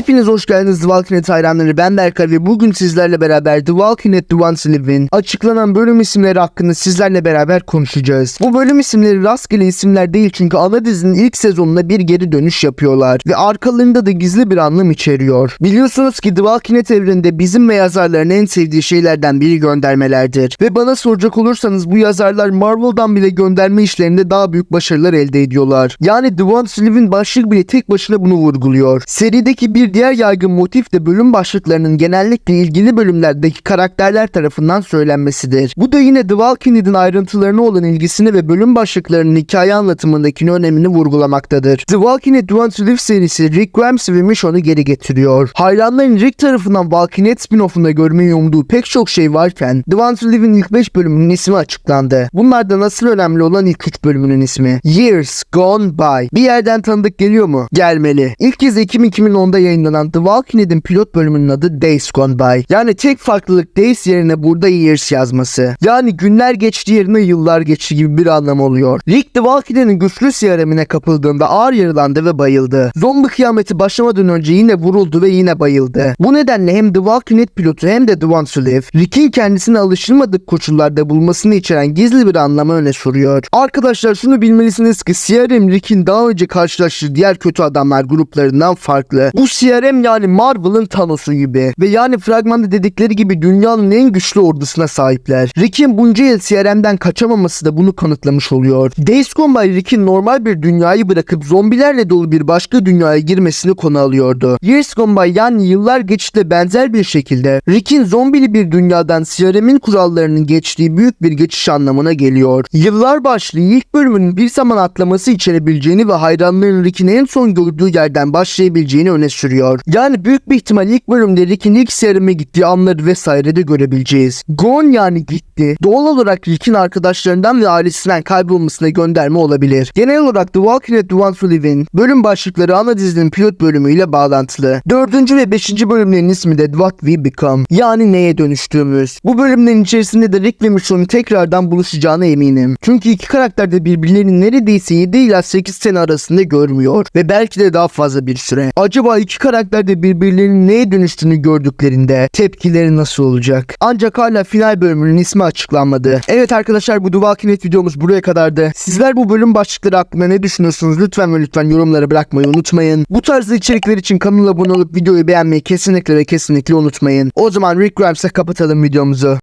Hepiniz hoş geldiniz The Walking Dead hayranları. Ben Berkay ve bugün sizlerle beraber The Walking Dead The Ones Live'in açıklanan bölüm isimleri hakkında sizlerle beraber konuşacağız. Bu bölüm isimleri rastgele isimler değil çünkü ana dizinin ilk sezonuna bir geri dönüş yapıyorlar ve arkalarında da gizli bir anlam içeriyor. Biliyorsunuz ki The Walking Dead evreninde bizim ve yazarların en sevdiği şeylerden biri göndermelerdir. Ve bana soracak olursanız bu yazarlar Marvel'dan bile gönderme işlerinde daha büyük başarılar elde ediyorlar. Yani The Ones Live'in başlık bile tek başına bunu vurguluyor. Serideki bir diğer yaygın motif de bölüm başlıklarının genellikle ilgili bölümlerdeki karakterler tarafından söylenmesidir. Bu da yine The Walking Dead'in ayrıntılarına olan ilgisini ve bölüm başlıklarının hikaye anlatımındaki önemini vurgulamaktadır. The Walking Dead One to Live serisi Rick Grimes ve Michonne'u geri getiriyor. Hayranların Rick tarafından Walking Dead spin-off'unda görmeyi umduğu pek çok şey varken The One to Live'in ilk 5 bölümünün ismi açıklandı. Bunlardan asıl önemli olan ilk 3 bölümünün ismi. Years Gone By. Bir yerden tanıdık geliyor mu? Gelmeli. İlk kez Ekim 2010'da yayınlanan The Walking Dead'in pilot bölümünün adı Days Gone By. Yani tek farklılık Days yerine burada Years yazması. Yani günler geçti yerine yıllar geçti gibi bir anlam oluyor. Rick The Walking Dead'in güçlü CRM'ine kapıldığında ağır yaralandı ve bayıldı. Zombi kıyameti başlamadan önce yine vuruldu ve yine bayıldı. Bu nedenle hem The Walking Dead pilotu hem de The One to Live, Rick'in kendisine alışılmadık koşullarda bulmasını içeren gizli bir anlamı öne sürüyor. Arkadaşlar şunu bilmelisiniz ki CRM Rick'in daha önce karşılaştığı diğer kötü adamlar gruplarından farklı. Bu CRM yani Marvel'ın Thanos'u gibi ve yani fragmanda dedikleri gibi dünyanın en güçlü ordusuna sahipler. Rick'in bunca yıl CRM'den kaçamaması da bunu kanıtlamış oluyor. Days Gone by Rick'in normal bir dünyayı bırakıp zombilerle dolu bir başka dünyaya girmesini konu alıyordu. Years Gone by yani yıllar geçti benzer bir şekilde Rick'in zombili bir dünyadan CRM'in kurallarının geçtiği büyük bir geçiş anlamına geliyor. Yıllar başlığı ilk bölümünün bir zaman atlaması içerebileceğini ve hayranların Rick'in en son gördüğü yerden başlayabileceğini öne sürüyor. Yani büyük bir ihtimal ilk bölümde Rick'in ilk CRM'e gittiği anları vesaire de görebileceğiz. Gone yani gitti. Doğal olarak Rick'in arkadaşlarından ve ailesinden kaybolmasına gönderme olabilir. Genel olarak The Walking Dead The One to Live'in bölüm başlıkları ana dizinin pilot bölümüyle bağlantılı. Dördüncü ve beşinci bölümlerin ismi de What We Become. Yani neye dönüştüğümüz. Bu bölümlerin içerisinde de Rick ve Michonne'un tekrardan buluşacağına eminim. Çünkü iki karakter de birbirlerini neredeyse 7 ila 8 sene arasında görmüyor. Ve belki de daha fazla bir süre. Acaba iki karakter de birbirlerinin neye dönüştüğünü gördüklerinde tepkileri nasıl olacak? Ancak hala final bölümünün ismi açıklanmadı. Evet arkadaşlar bu The Walking Dead videomuz buraya kadardı. Sizler bu bölüm başlıkları hakkında ne düşünüyorsunuz? Lütfen ve lütfen yorumlara bırakmayı unutmayın. Bu tarzda içerikler için kanala abone olup videoyu beğenmeyi kesinlikle ve kesinlikle unutmayın. O zaman Rick Grimes'e kapatalım videomuzu.